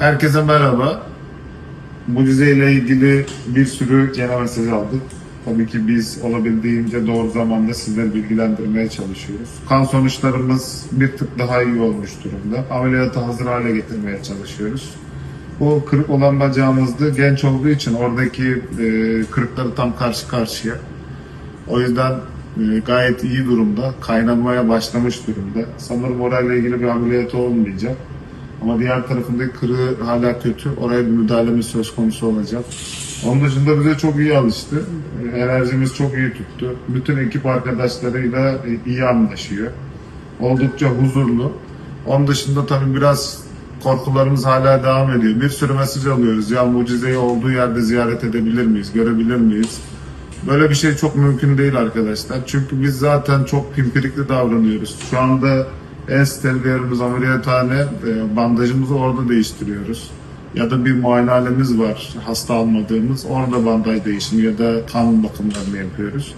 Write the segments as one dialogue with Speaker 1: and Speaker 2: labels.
Speaker 1: Herkese merhaba. Mucize ile ilgili bir sürü gene mesaj aldık. Tabii ki biz olabildiğince doğru zamanda sizleri bilgilendirmeye çalışıyoruz. Kan sonuçlarımız bir tık daha iyi olmuş durumda. Ameliyata hazır hale getirmeye çalışıyoruz. Bu kırık olan bacağımızda genç olduğu için oradaki e, kırıkları tam karşı karşıya. O yüzden e, gayet iyi durumda. Kaynamaya başlamış durumda. Sanırım orayla ilgili bir ameliyatı olmayacak. Ama diğer tarafındaki kırığı hala kötü. Oraya bir müdahalemiz söz konusu olacak. Onun dışında bize çok iyi alıştı. E, Enerjimiz çok iyi tuttu. Bütün ekip arkadaşlarıyla e, iyi anlaşıyor. Oldukça huzurlu. Onun dışında tabii biraz korkularımız hala devam ediyor. Bir sürü mesaj alıyoruz. Ya mucizeyi olduğu yerde ziyaret edebilir miyiz? Görebilir miyiz? Böyle bir şey çok mümkün değil arkadaşlar. Çünkü biz zaten çok pimpirikli davranıyoruz. Şu anda en steril yerimiz ameliyathane. E, Bandajımızı orada değiştiriyoruz. Ya da bir muayenehanemiz var hasta almadığımız. Orada bandaj değişimi ya da kan bakımlarını yapıyoruz.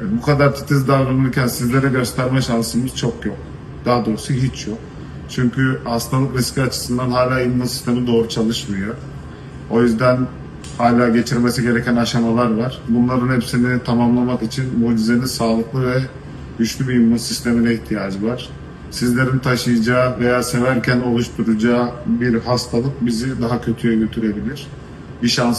Speaker 1: E, Bu kadar titiz davranırken sizlere gösterme şansımız çok yok. Daha doğrusu hiç yok. Çünkü hastalık riski açısından hala immün sistemi doğru çalışmıyor. O yüzden hala geçirmesi gereken aşamalar var. Bunların hepsini tamamlamak için mucizenin sağlıklı ve güçlü bir immün sistemine ihtiyacı var. Sizlerin taşıyacağı veya severken oluşturacağı bir hastalık bizi daha kötüye götürebilir. Bir şansım